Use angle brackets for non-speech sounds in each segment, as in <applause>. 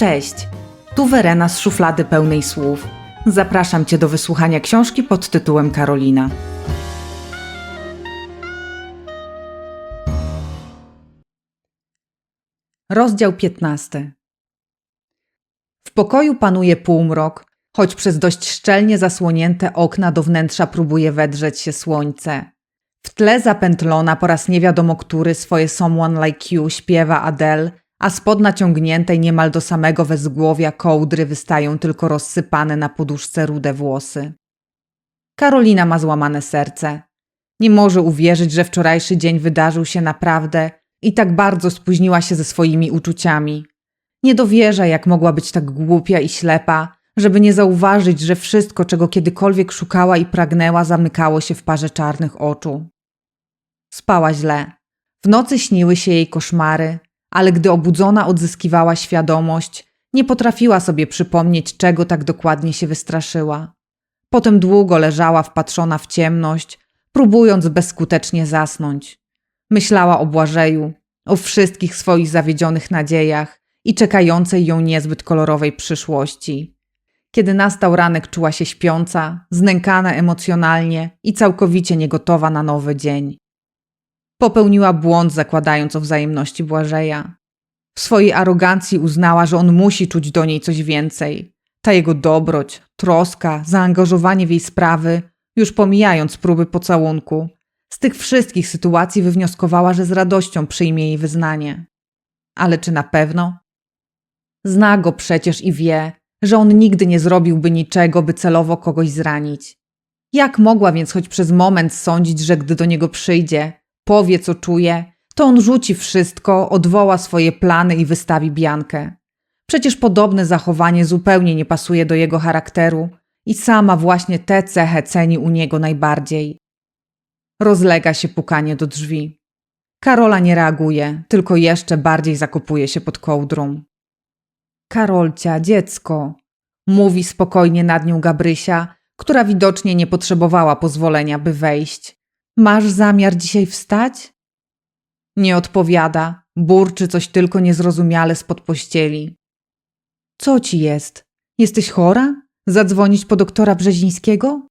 Cześć, tu Werena z szuflady pełnej słów. Zapraszam Cię do wysłuchania książki pod tytułem Karolina. Rozdział 15 W pokoju panuje półmrok, choć przez dość szczelnie zasłonięte okna do wnętrza próbuje wedrzeć się słońce. W tle zapętlona po raz nie wiadomo który swoje Someone Like You śpiewa Adele, a spod naciągniętej niemal do samego wezgłowia kołdry wystają tylko rozsypane na poduszce rude włosy. Karolina ma złamane serce. Nie może uwierzyć, że wczorajszy dzień wydarzył się naprawdę i tak bardzo spóźniła się ze swoimi uczuciami. Nie dowierza, jak mogła być tak głupia i ślepa, żeby nie zauważyć, że wszystko, czego kiedykolwiek szukała i pragnęła, zamykało się w parze czarnych oczu. Spała źle. W nocy śniły się jej koszmary, ale gdy obudzona odzyskiwała świadomość, nie potrafiła sobie przypomnieć, czego tak dokładnie się wystraszyła. Potem długo leżała wpatrzona w ciemność, próbując bezskutecznie zasnąć. Myślała o Błażeju, o wszystkich swoich zawiedzionych nadziejach i czekającej ją niezbyt kolorowej przyszłości. Kiedy nastał ranek, czuła się śpiąca, znękana emocjonalnie i całkowicie niegotowa na nowy dzień. Popełniła błąd, zakładając o wzajemności Błażeja. W swojej arogancji uznała, że on musi czuć do niej coś więcej. Ta jego dobroć, troska, zaangażowanie w jej sprawy, już pomijając próby pocałunku, z tych wszystkich sytuacji wywnioskowała, że z radością przyjmie jej wyznanie. Ale czy na pewno? Zna go przecież i wie, że on nigdy nie zrobiłby niczego, by celowo kogoś zranić. Jak mogła więc choć przez moment sądzić, że gdy do niego przyjdzie, powie co czuje, to on rzuci wszystko, odwoła swoje plany i wystawi Biankę. Przecież podobne zachowanie zupełnie nie pasuje do jego charakteru i sama właśnie tę cechę ceni u niego najbardziej. Rozlega się pukanie do drzwi. Karola nie reaguje, tylko jeszcze bardziej zakopuje się pod kołdrą. Karolcia, dziecko, mówi spokojnie nad nią Gabrysia, która widocznie nie potrzebowała pozwolenia, by wejść. Masz zamiar dzisiaj wstać? Nie odpowiada, burczy coś tylko niezrozumiale spod pościeli. Co ci jest? Jesteś chora? Zadzwonić po doktora Brzezińskiego?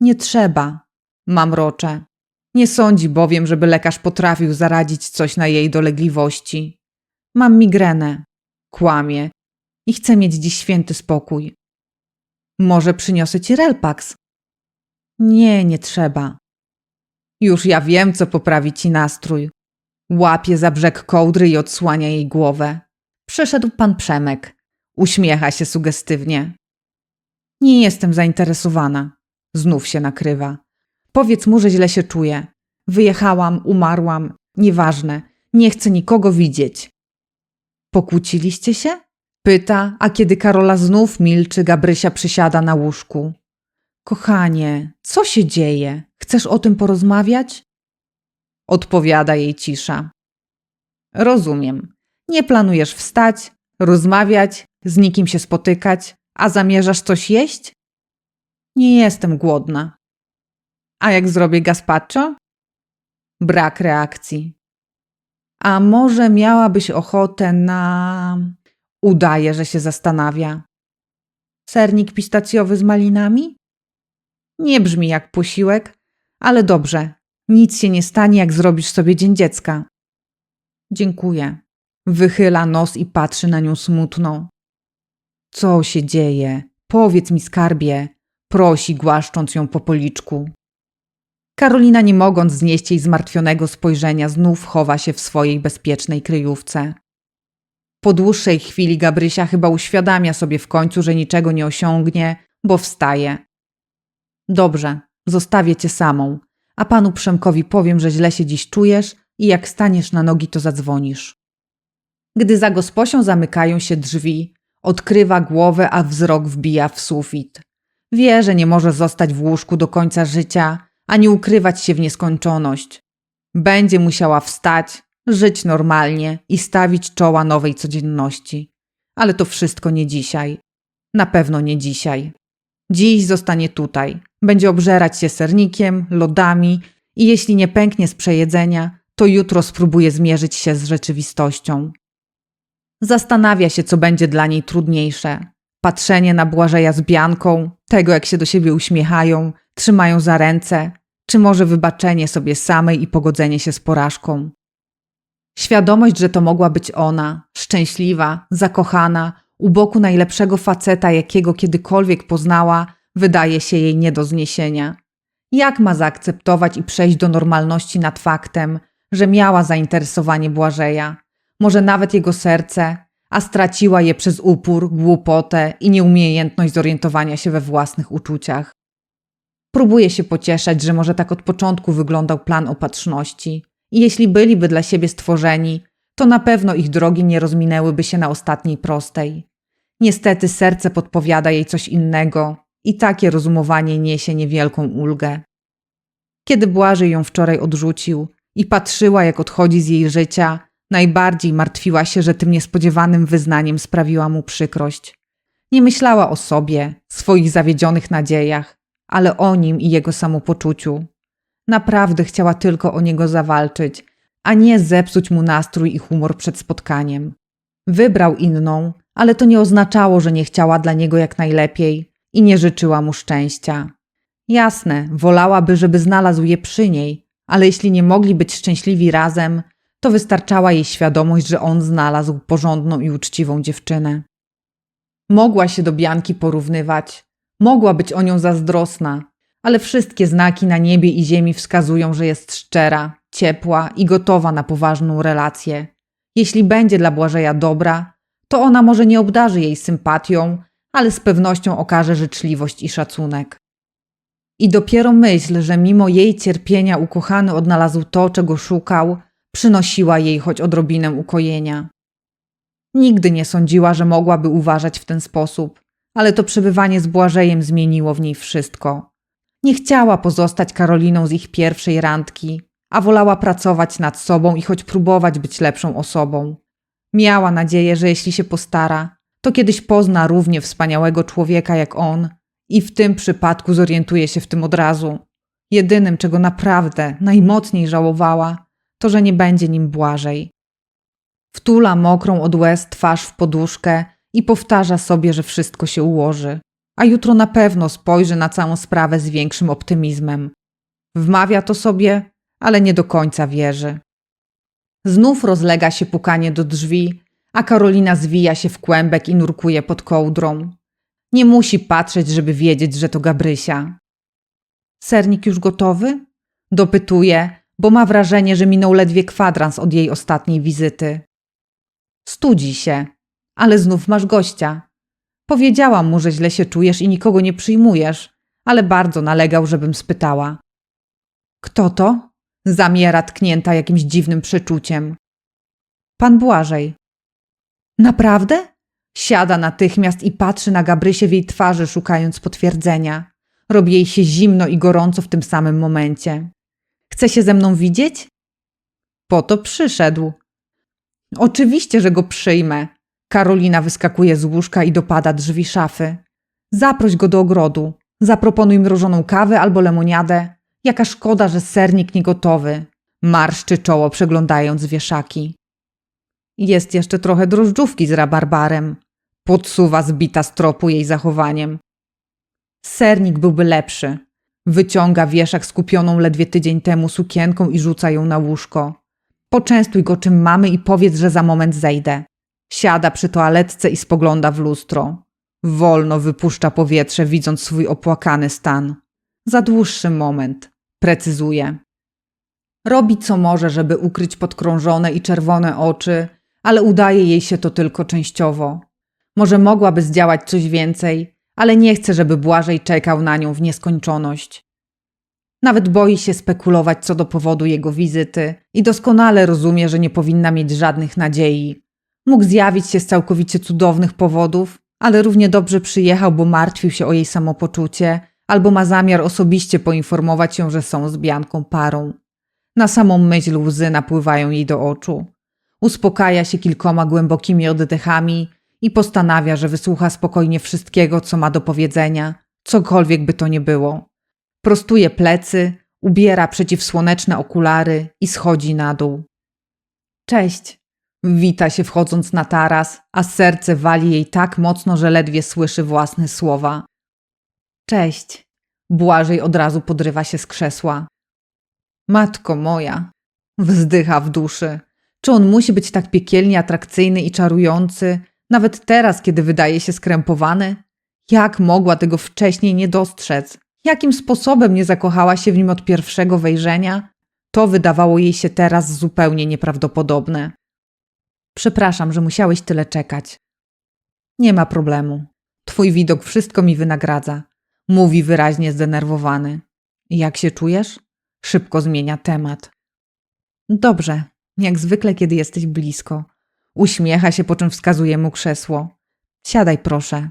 Nie trzeba, mamrocze. Nie sądzi bowiem, żeby lekarz potrafił zaradzić coś na jej dolegliwości. Mam migrenę. Kłamie. I chcę mieć dziś święty spokój. Może przyniosę ci relpax? Nie, nie trzeba. Już ja wiem, co poprawi ci nastrój. Łapie za brzeg kołdry i odsłania jej głowę. Przyszedł pan Przemek. Uśmiecha się sugestywnie. Nie jestem zainteresowana. Znów się nakrywa. Powiedz mu, że źle się czuję. Wyjechałam, umarłam. Nieważne. Nie chcę nikogo widzieć. Pokłóciliście się? Pyta, a kiedy Karola znów milczy, Gabrysia przysiada na łóżku. Kochanie, co się dzieje? Chcesz o tym porozmawiać? Odpowiada jej cisza. Rozumiem. Nie planujesz wstać, rozmawiać, z nikim się spotykać, a zamierzasz coś jeść? Nie jestem głodna. A jak zrobię gazpacho? Brak reakcji. A może miałabyś ochotę na. Udaje, że się zastanawia. Sernik pistacjowy z malinami? Nie brzmi jak posiłek, ale dobrze. Nic się nie stanie, jak zrobisz sobie dzień dziecka. Dziękuję. Wychyla nos i patrzy na nią smutno. Co się dzieje? Powiedz mi, skarbie, prosi, głaszcząc ją po policzku. Karolina, nie mogąc znieść jej zmartwionego spojrzenia, znów chowa się w swojej bezpiecznej kryjówce. Po dłuższej chwili Gabrysia chyba uświadamia sobie w końcu, że niczego nie osiągnie, bo wstaje. Dobrze, zostawię cię samą, a panu Przemkowi powiem, że źle się dziś czujesz i jak staniesz na nogi, to zadzwonisz. Gdy za gosposią zamykają się drzwi, odkrywa głowę, a wzrok wbija w sufit. Wie, że nie może zostać w łóżku do końca życia, ani ukrywać się w nieskończoność. Będzie musiała wstać, żyć normalnie i stawić czoła nowej codzienności. Ale to wszystko nie dzisiaj. Na pewno nie dzisiaj. Dziś zostanie tutaj. Będzie obżerać się sernikiem, lodami i jeśli nie pęknie z przejedzenia, to jutro spróbuje zmierzyć się z rzeczywistością. Zastanawia się, co będzie dla niej trudniejsze. Patrzenie na Błażeja z Bianką, tego jak się do siebie uśmiechają, trzymają za ręce, czy może wybaczenie sobie samej i pogodzenie się z porażką. Świadomość, że to mogła być ona, szczęśliwa, zakochana, u boku najlepszego faceta, jakiego kiedykolwiek poznała, wydaje się jej nie do zniesienia. Jak ma zaakceptować i przejść do normalności nad faktem, że miała zainteresowanie Błażeja, może nawet jego serce, a straciła je przez upór, głupotę i nieumiejętność zorientowania się we własnych uczuciach. Próbuje się pocieszać, że może tak od początku wyglądał plan opatrzności i jeśli byliby dla siebie stworzeni, to na pewno ich drogi nie rozminęłyby się na ostatniej prostej. Niestety serce podpowiada jej coś innego i takie rozumowanie niesie niewielką ulgę. Kiedy Błażej ją wczoraj odrzucił i patrzyła, jak odchodzi z jej życia, najbardziej martwiła się, że tym niespodziewanym wyznaniem sprawiła mu przykrość. Nie myślała o sobie, swoich zawiedzionych nadziejach, ale o nim i jego samopoczuciu. Naprawdę chciała tylko o niego zawalczyć, a nie zepsuć mu nastrój i humor przed spotkaniem. Wybrał inną, ale to nie oznaczało, że nie chciała dla niego jak najlepiej i nie życzyła mu szczęścia. Jasne, wolałaby, żeby znalazł je przy niej, ale jeśli nie mogli być szczęśliwi razem, to wystarczała jej świadomość, że on znalazł porządną i uczciwą dziewczynę. Mogła się do Bianki porównywać, mogła być o nią zazdrosna, ale wszystkie znaki na niebie i ziemi wskazują, że jest szczera, ciepła i gotowa na poważną relację. Jeśli będzie dla Błażeja dobra, to ona może nie obdarzy jej sympatią, ale z pewnością okaże życzliwość i szacunek. I dopiero myśl, że mimo jej cierpienia ukochany odnalazł to, czego szukał, przynosiła jej choć odrobinę ukojenia. Nigdy nie sądziła, że mogłaby uważać w ten sposób, ale to przebywanie z Błażejem zmieniło w niej wszystko. Nie chciała pozostać Karoliną z ich pierwszej randki, a wolała pracować nad sobą i choć próbować być lepszą osobą. Miała nadzieję, że jeśli się postara, to kiedyś pozna równie wspaniałego człowieka jak on i w tym przypadku zorientuje się w tym od razu. Jedynym, czego naprawdę najmocniej żałowała, to że nie będzie nim Błażej. Wtula mokrą od łez twarz w poduszkę i powtarza sobie, że wszystko się ułoży, a jutro na pewno spojrzy na całą sprawę z większym optymizmem. Wmawia to sobie, ale nie do końca wierzy. Znów rozlega się pukanie do drzwi, a Karolina zwija się w kłębek i nurkuje pod kołdrą. Nie musi patrzeć, żeby wiedzieć, że to Gabrysia. Sernik już gotowy? Dopytuje, bo ma wrażenie, że minął ledwie kwadrans od jej ostatniej wizyty. Studzi się, ale znów masz gościa. Powiedziałam mu, że źle się czujesz i nikogo nie przyjmujesz, ale bardzo nalegał, żebym spytała. Kto to? Zamiera tknięta jakimś dziwnym przeczuciem. Pan Błażej. Naprawdę? Siada natychmiast i patrzy na Gabrysię w jej twarzy, szukając potwierdzenia. Robi jej się zimno i gorąco w tym samym momencie. Chce się ze mną widzieć? Po to przyszedł. Oczywiście, że go przyjmę. Karolina wyskakuje z łóżka i dopada drzwi szafy. Zaproś go do ogrodu. Zaproponuj mrożoną kawę albo lemoniadę. Jaka szkoda, że sernik niegotowy. Marszczy czoło, przeglądając wieszaki. Jest jeszcze trochę drożdżówki z rabarbarem. Podsuwa zbita z tropu jej zachowaniem. Sernik byłby lepszy. Wyciąga wieszak skupioną ledwie tydzień temu sukienką i rzuca ją na łóżko. Poczęstuj go czym mamy i powiedz, że za moment zejdę. Siada przy toaletce i spogląda w lustro. Wolno wypuszcza powietrze, widząc swój opłakany stan. Za dłuższy moment, precyzuje. Robi co może, żeby ukryć podkrążone i czerwone oczy, ale udaje jej się to tylko częściowo. Może mogłaby zdziałać coś więcej, ale nie chce, żeby Błażej czekał na nią w nieskończoność. Nawet boi się spekulować co do powodu jego wizyty i doskonale rozumie, że nie powinna mieć żadnych nadziei. Mógł zjawić się z całkowicie cudownych powodów, ale równie dobrze przyjechał, bo martwił się o jej samopoczucie albo ma zamiar osobiście poinformować ją, że są z Bianką parą. Na samą myśl łzy napływają jej do oczu. Uspokaja się kilkoma głębokimi oddechami i postanawia, że wysłucha spokojnie wszystkiego, co ma do powiedzenia, cokolwiek by to nie było. Prostuje plecy, ubiera przeciwsłoneczne okulary i schodzi na dół. Cześć. Wita się wchodząc na taras, a serce wali jej tak mocno, że ledwie słyszy własne słowa. Cześć. Błażej od razu podrywa się z krzesła. Matko moja, wzdycha w duszy. Czy on musi być tak piekielnie atrakcyjny i czarujący, nawet teraz, kiedy wydaje się skrępowany? Jak mogła tego wcześniej nie dostrzec? Jakim sposobem nie zakochała się w nim od pierwszego wejrzenia? To wydawało jej się teraz zupełnie nieprawdopodobne. Przepraszam, że musiałeś tyle czekać. Nie ma problemu. Twój widok wszystko mi wynagradza. Mówi wyraźnie zdenerwowany. Jak się czujesz? Szybko zmienia temat. Dobrze, jak zwykle, kiedy jesteś blisko. Uśmiecha się, po czym wskazuje mu krzesło. Siadaj, proszę.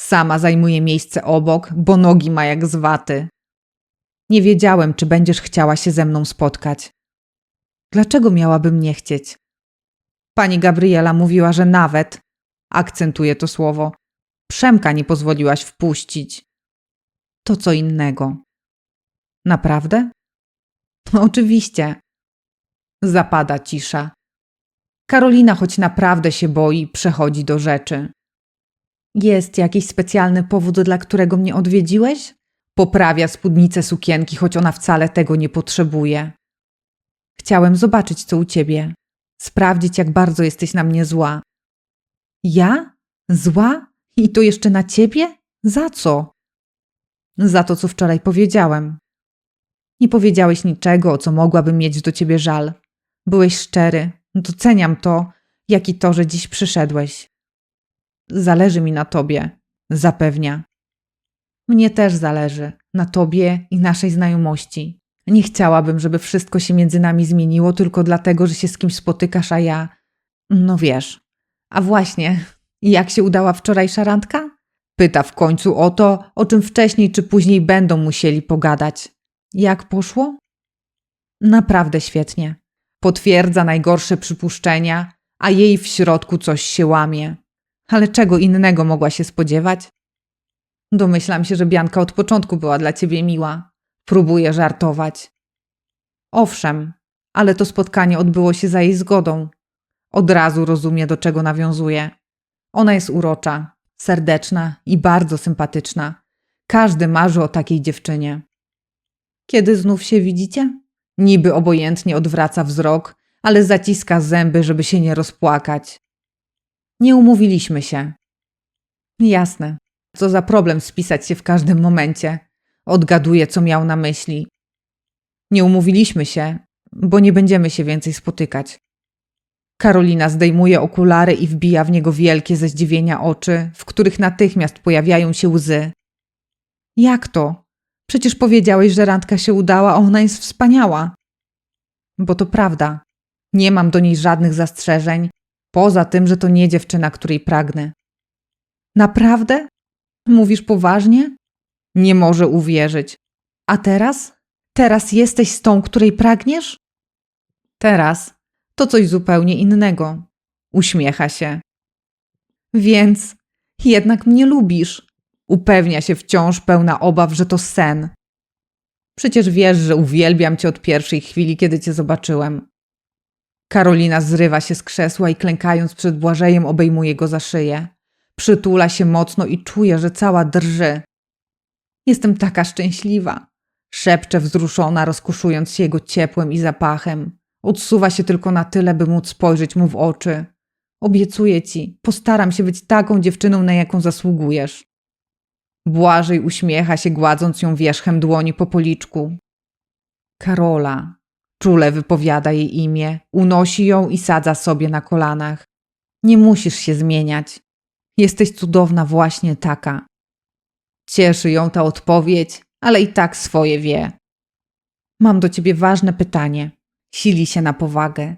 Sama zajmuje miejsce obok, bo nogi ma jak z waty. Nie wiedziałem, czy będziesz chciała się ze mną spotkać. Dlaczego miałabym nie chcieć? Pani Gabriela mówiła, że nawet, akcentuje to słowo, Przemka nie pozwoliłaś wpuścić. To co innego. Naprawdę? <laughs> Oczywiście. Zapada cisza. Karolina, choć naprawdę się boi, przechodzi do rzeczy. Jest jakiś specjalny powód, dla którego mnie odwiedziłeś? Poprawia spódnicę sukienki, choć ona wcale tego nie potrzebuje. Chciałem zobaczyć, co u ciebie. Sprawdzić, jak bardzo jesteś na mnie zła. Ja? Zła? I to jeszcze na ciebie? Za co? Za to, co wczoraj powiedziałem. Nie powiedziałeś niczego, o co mogłabym mieć do ciebie żal. Byłeś szczery, doceniam to, jak i to, że dziś przyszedłeś. Zależy mi na tobie, zapewnia. Mnie też zależy na tobie i naszej znajomości. Nie chciałabym, żeby wszystko się między nami zmieniło tylko dlatego, że się z kimś spotykasz, a ja. No wiesz. A właśnie, jak się udała wczorajsza randka? Pyta w końcu o to, o czym wcześniej czy później będą musieli pogadać. Jak poszło? Naprawdę świetnie. Potwierdza najgorsze przypuszczenia, a jej w środku coś się łamie. Ale czego innego mogła się spodziewać? Domyślam się, że Bianka od początku była dla ciebie miła. Próbuje żartować. Owszem, ale to spotkanie odbyło się za jej zgodą. Od razu rozumie, do czego nawiązuje. Ona jest urocza, serdeczna i bardzo sympatyczna. Każdy marzy o takiej dziewczynie. Kiedy znów się widzicie? Niby obojętnie odwraca wzrok, ale zaciska zęby, żeby się nie rozpłakać. Nie umówiliśmy się. Jasne. Co za problem spisać się w każdym momencie. Odgaduje, co miał na myśli. Nie umówiliśmy się, bo nie będziemy się więcej spotykać. Karolina zdejmuje okulary i wbija w niego wielkie ze zdziwienia oczy, w których natychmiast pojawiają się łzy. Jak to? Przecież powiedziałeś, że randka się udała, a ona jest wspaniała. Bo to prawda. Nie mam do niej żadnych zastrzeżeń, poza tym, że to nie dziewczyna, której pragnę. Naprawdę? Mówisz poważnie? Nie może uwierzyć. A teraz? Teraz jesteś z tą, której pragniesz? Teraz to coś zupełnie innego. Uśmiecha się. Więc jednak mnie lubisz. Upewnia się wciąż pełna obaw, że to sen. Przecież wiesz, że uwielbiam cię od pierwszej chwili, kiedy cię zobaczyłem. Karolina zrywa się z krzesła i klękając przed Błażejem obejmuje go za szyję. Przytula się mocno i czuje, że cała drży. Jestem taka szczęśliwa. Szepcze wzruszona, rozkuszując się jego ciepłem i zapachem. Odsuwa się tylko na tyle, by móc spojrzeć mu w oczy. Obiecuję ci, postaram się być taką dziewczyną, na jaką zasługujesz. Błażej uśmiecha się, gładząc ją wierzchem dłoni po policzku. Karola. Czule wypowiada jej imię, unosi ją i sadza sobie na kolanach. Nie musisz się zmieniać. Jesteś cudowna właśnie taka. Cieszy ją ta odpowiedź, ale i tak swoje wie. Mam do ciebie ważne pytanie. Sili się na powagę.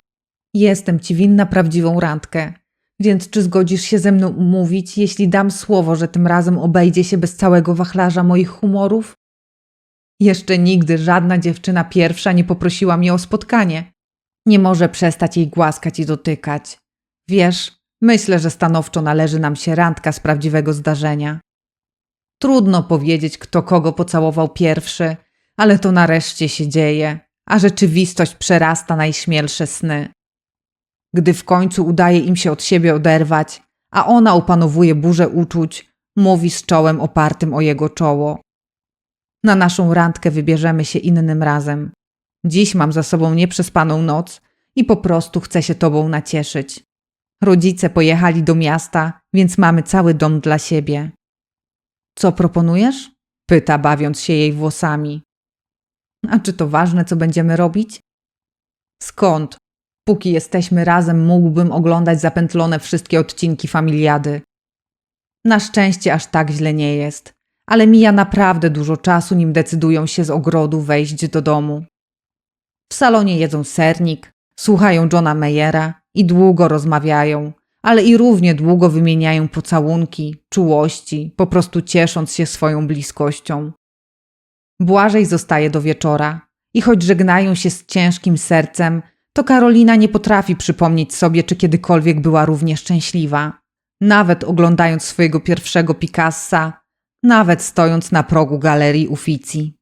Jestem ci winna prawdziwą randkę. Więc czy zgodzisz się ze mną umówić, jeśli dam słowo, że tym razem obejdzie się bez całego wachlarza moich humorów? Jeszcze nigdy żadna dziewczyna pierwsza nie poprosiła mnie o spotkanie. Nie może przestać jej głaskać i dotykać. Wiesz, myślę, że stanowczo należy nam się randka z prawdziwego zdarzenia. Trudno powiedzieć, kto kogo pocałował pierwszy, ale to nareszcie się dzieje, a rzeczywistość przerasta najśmielsze sny. Gdy w końcu udaje im się od siebie oderwać, a ona opanowuje burzę uczuć, mówi z czołem opartym o jego czoło. Na naszą randkę wybierzemy się innym razem. Dziś mam za sobą nieprzespaną noc i po prostu chcę się tobą nacieszyć. Rodzice pojechali do miasta, więc mamy cały dom dla siebie. Co proponujesz? Pyta, bawiąc się jej włosami. A czy to ważne, co będziemy robić? Skąd? Póki jesteśmy razem, mógłbym oglądać zapętlone wszystkie odcinki familiady. Na szczęście aż tak źle nie jest, ale mija naprawdę dużo czasu, nim decydują się z ogrodu wejść do domu. W salonie jedzą sernik, słuchają Johna Mayera i długo rozmawiają, ale i równie długo wymieniają pocałunki, czułości, po prostu ciesząc się swoją bliskością. Błażej zostaje do wieczora i choć żegnają się z ciężkim sercem, to Karolina nie potrafi przypomnieć sobie, czy kiedykolwiek była równie szczęśliwa. Nawet oglądając swojego pierwszego Picassa, nawet stojąc na progu galerii Uffizi.